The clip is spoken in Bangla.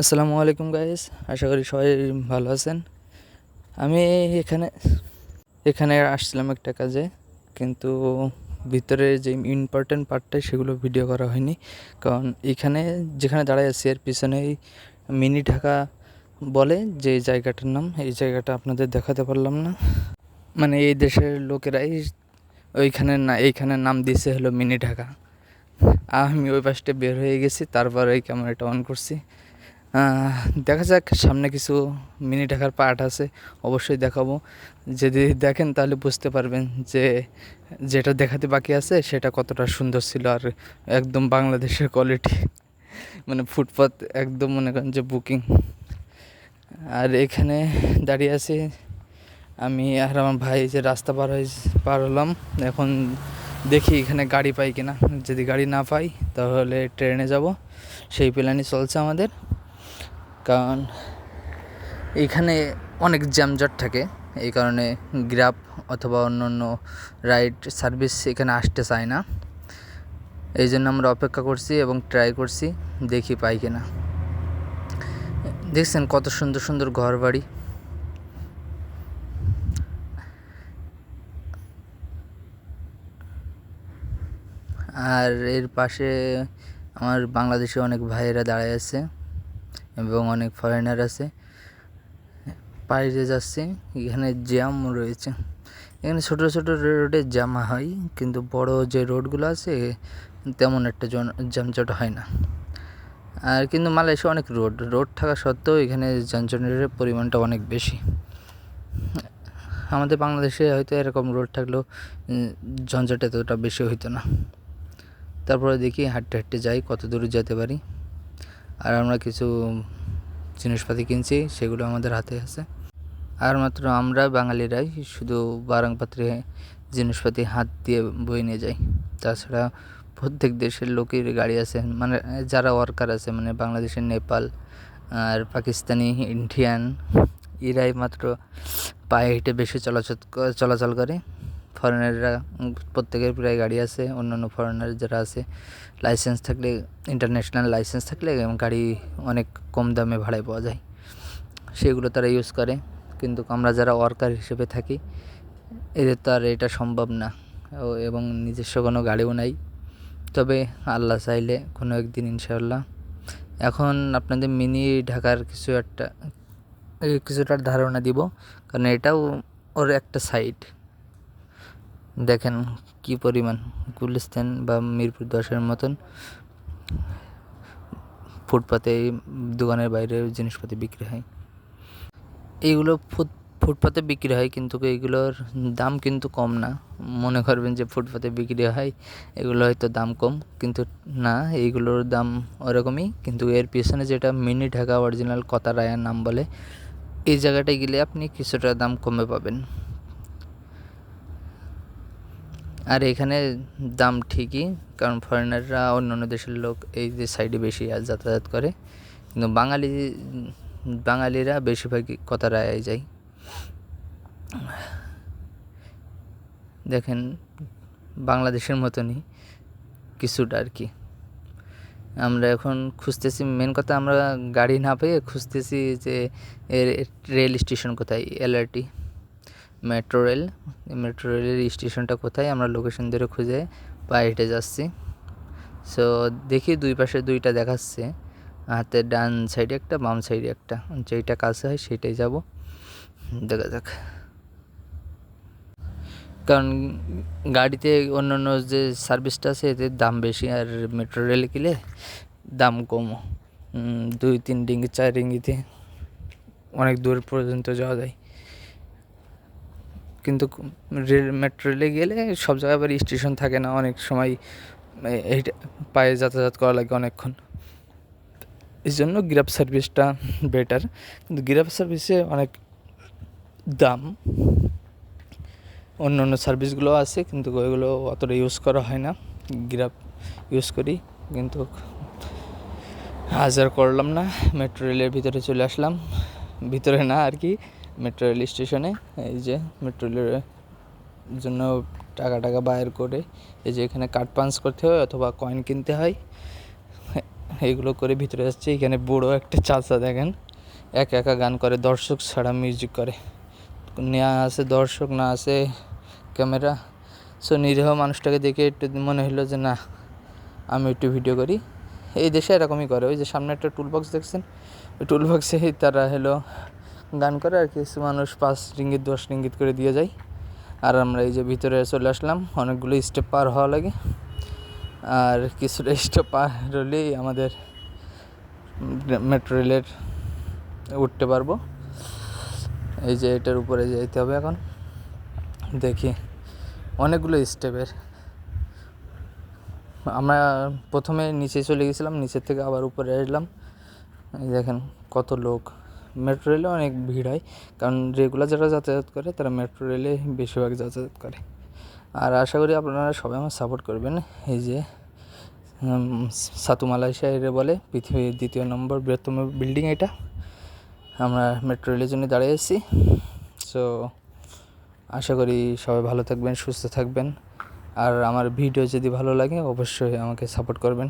আসসালামু আলাইকুম গাইস আশা করি সবাই ভালো আছেন। আমি এখানে এখানে আসছিলাম একটা কাজে, কিন্তু ভিতরে যে ইম্পর্টেন্ট পার্টটা সেগুলো ভিডিও করা হয়নি। কারণ এখানে, যেখানে দাঁড়ায় আছি এর পিছনেই মিনি ঢাকা বলে যে জায়গাটার নাম, এই জায়গাটা আপনাদের দেখাতে পারলাম না। মানে এই দেশের লোকেরাই ওইখানে না, এইখানে নাম দিয়েছে হলো মিনি ঢাকা। আমি ওই পাশটা বের হয়ে গেছি, তারপর এই ক্যামেরাটা অন করছি। দেখা যাক, সামনে কিছু মিনি ঢাকার পার্ট আছে, অবশ্যই দেখাবো। যদি দেখেন তাহলে বুঝতে পারবেন যে যেটা দেখাতে বাকি আছে সেটা কতটা সুন্দর ছিল আর একদম বাংলাদেশের কোয়ালিটি মানে ফুটপাত একদম মনে করেন যে বুকিং আর এখানে দাঁড়িয়ে আছি আমি আর আমার ভাই যে রাস্তা পার হয়ে, পার হলাম। এখন দেখি এখানে গাড়ি পাই কিনা। যদি গাড়ি না পাই তাহলে ট্রেনে যাব। সেই প্ল্যানই চলছে আমাদের। কারণ এইখানে অনেক জ্যামজট থাকে। এই কারণে গ্র্যাব অথবা অন্য অন্য রাইড সার্ভিস এখানে আসতে চায় না। এই জন্য আমরা অপেক্ষা করছি এবং ট্রাই করছি, দেখি পাই কিনা। দেখছেন কত সুন্দর সুন্দর ঘর বাড়ি আর এর পাশে আমার বাংলাদেশে অনেক ভাইয়েরা দাঁড়ায় আছে। এবং অনেক ফরেনার আছে। বাইরে যাচ্ছে, এখানে জ্যাম রয়েছে। এখানে ছোট ছোট রোডে জ্যাম হয়, কিন্তু বড় যে রোডগুলো আছে, তেমন একটা যানজট হয় না। আর কিন্তু মালয়েশিয়া অনেক রোড রোড থাকা সত্ত্বেও এখানে যানজটের পরিমাণটা অনেক বেশি। আমাদের বাংলাদেশে হয়তো এরকম রোড থাকলেও ঝঞ্ঝাট এতটা বেশি হইতো না। তারপরে দেখি হাঁটতে হাঁটতে যাই, কত দূর যেতে পারি। আর আমরা কিছু জিনিসপাতি কিনছি, সেগুলো আমাদের হাতে আছে। আর মাত্র আমরা বাঙালিরাই শুধু বারাংপাত্রে জিনিসপাতি হাত দিয়ে বয়ে নিয়ে যাই। তাছাড়া প্রত্যেক দেশের লোকের গাড়ি আছে মানে যারা ওয়ার্কার আছে মানে বাংলাদেশের নেপাল, আর পাকিস্তানি, ইন্ডিয়ান, এরাই মাত্র পায়ে হেঁটে বেশি চলাচল চলাচল করে। ফরেনাররা প্রত্যেকের প্রায় গাড়ি আছে, অন্যান্য ফরেনার যারা আছে লাইসেন্স থাকলে ইন্টারন্যাশনাল লাইসেন্স থাকলে গাড়ি অনেক কম দামে ভাড়ায় পাওয়া যায়। সেগুলো তারা ইউজ করে, কিন্তু আমরা যারা ওয়ার্কার হিসেবে থাকি, এদের তো আর এটা সম্ভব না। এবং নিজস্ব কোনো গাড়িও নাই। তবে আল্লাহ চাইলে কোনো একদিন ইনশাআল্লাহ। এখন আপনাদের মিনি ঢাকার কিছু একটা এই কিছুটা ধারণা দিব, কারণ এটাও ওর একটা সাইড দেখেন কি পরিমাণ গুলিস্তান বা মিরপুর দশের মতন ফুটপাতে দোকানের বাইরে জিনিসপাতি বিক্রি হয়। এইগুলো ফুট, ফুটপাতে বিক্রি হয় কিন্তু এইগুলোর দাম কিন্তু কম না। মনে করবেন যে ফুটপাতে বিক্রি হয়, এগুলো হয়তো দাম কম, কিন্তু না, এইগুলোর দাম ওরকমই। কিন্তু এর পিছনে যেটা মিনি ঢাকা অরিজিনাল কথারায়ার নাম বলে, এই জায়গাটায় গেলে আপনি কিছুটা দাম কমে পাবেন। আর এখানে দাম ঠিকই, কারণ ফরেনাররা অন্য অন্য দেশের লোক এই যে সাইডে বেশি যাতায়াত করে। কিন্তু বাঙালি, বাঙালিরা বেশিরভাগই কথারায় যায়। দেখেন, বাংলাদেশের মতনই কিছুটা আর কি। আমরা এখন খুঁজতেছি মেন কথা আমরা গাড়ি না পেয়ে খুঁজতেছি যে রেল স্টেশন কোথায় এলআরটি মেট্রো রেল। মেট্রো রেলের স্টেশনটা কোথায়? আমরা লোকেশন ধরে খুঁজে পায়ে হেঁটে যাচ্ছি। সো দেখি দুই পাশে দুইটা দেখাচ্ছে। হাতে ডান সাইডে একটা, বাম সাইডে একটা। যেইটা কাছে হয় সেইটাই যাব। দেখা যাক। কারণ গাড়িতে অন্য অন্য যে সার্ভিসটা আছে এতে দাম বেশি। আর মেট্রো রেল গেলে দাম কম দুই, তিন ডিঙ্গি চার ডিঙ্গিতে অনেক দূর পর্যন্ত যাওয়া যায়। কিন্তু রেল মেট্রো রেলে গেলে সব জায়গায় আবার স্টেশন থাকে না। অনেক সময় এইটা, পায়ে যাতায়াত করা লাগে অনেকক্ষণ। এই জন্য গ্র্যাব সার্ভিসটা বেটার কিন্তু গ্র্যাব সার্ভিসে অনেক দাম। অন্য অন্য সার্ভিসগুলো আছে, কিন্তু ওইগুলো অতটা ইউজ করা হয় না। গ্রাফ ইউজ করি, কিন্তু হাজার করলাম না। মেট্রো রেলের ভিতরে চলে আসলাম। ভিতরে না আর কি। মেট্রো রেল স্টেশনে এই যে মেট্রো রেলের জন্য টাকা টাকা বাইর করে, এই যে এখানে কার্ড পাঞ্চ করতে হয় অথবা কয়েন কিনতে হয়, এইগুলো করে ভিতরে যাচ্ছে এখানে বড়ো একটা চাচা দেখেন, একা একা গান করে, দর্শক ছাড়া মিউজিক করে নেওয়া আছে দর্শক, না আছে ক্যামেরা সো নিরীহ মানুষটাকে দেখে একটু মনে হলো যে না, আমি একটু ভিডিও করি, এই দেশে এরকমই করে, ওই যে সামনে একটা টুল বক্স দেখছেন, ওই টুল বক্সে তারা হলো গান করে আর কিছু মানুষ পাঁচ রিঙ্গিত, দশ রিঙ্গিত করে দিয়ে যায়। আর আমরা এই যে ভিতরে চলে আসলাম, অনেকগুলো স্টেপ পার হওয়া লাগে। আর কিছুটা স্টেপ পার হলেই আমাদের মেট্রো রেলের উঠতে পারব। এই যে এটার উপরে যেতে হবে এখন। দেখি অনেকগুলো স্টেপের আমরা প্রথমে নিচে চলে গেছিলাম, নিচের থেকে আবার উপরে আসলাম। এই দেখেন কত লোক। মেট্রো রেলে অনেক ভিড় হয়। কারণ রেগুলার যারা যাতায়াত করে, তারা মেট্রো রেলে বেশিরভাগ যাতায়াত করে। আর আশা করি আপনারা সবাই আমার সাপোর্ট করবেন। এই যে সাতু মালয়েশিয়া এর বলে, পৃথিবীর দ্বিতীয় নম্বর বৃহত্তম বিল্ডিং এটা। আমরা মেট্রো রেলের জন্য দাঁড়িয়ে আছি। সো আশা করি সবাই ভালো থাকবেন, সুস্থ থাকবেন। আর আমার ভিডিও যদি ভালো লাগে, অবশ্যই আমাকে সাপোর্ট করবেন।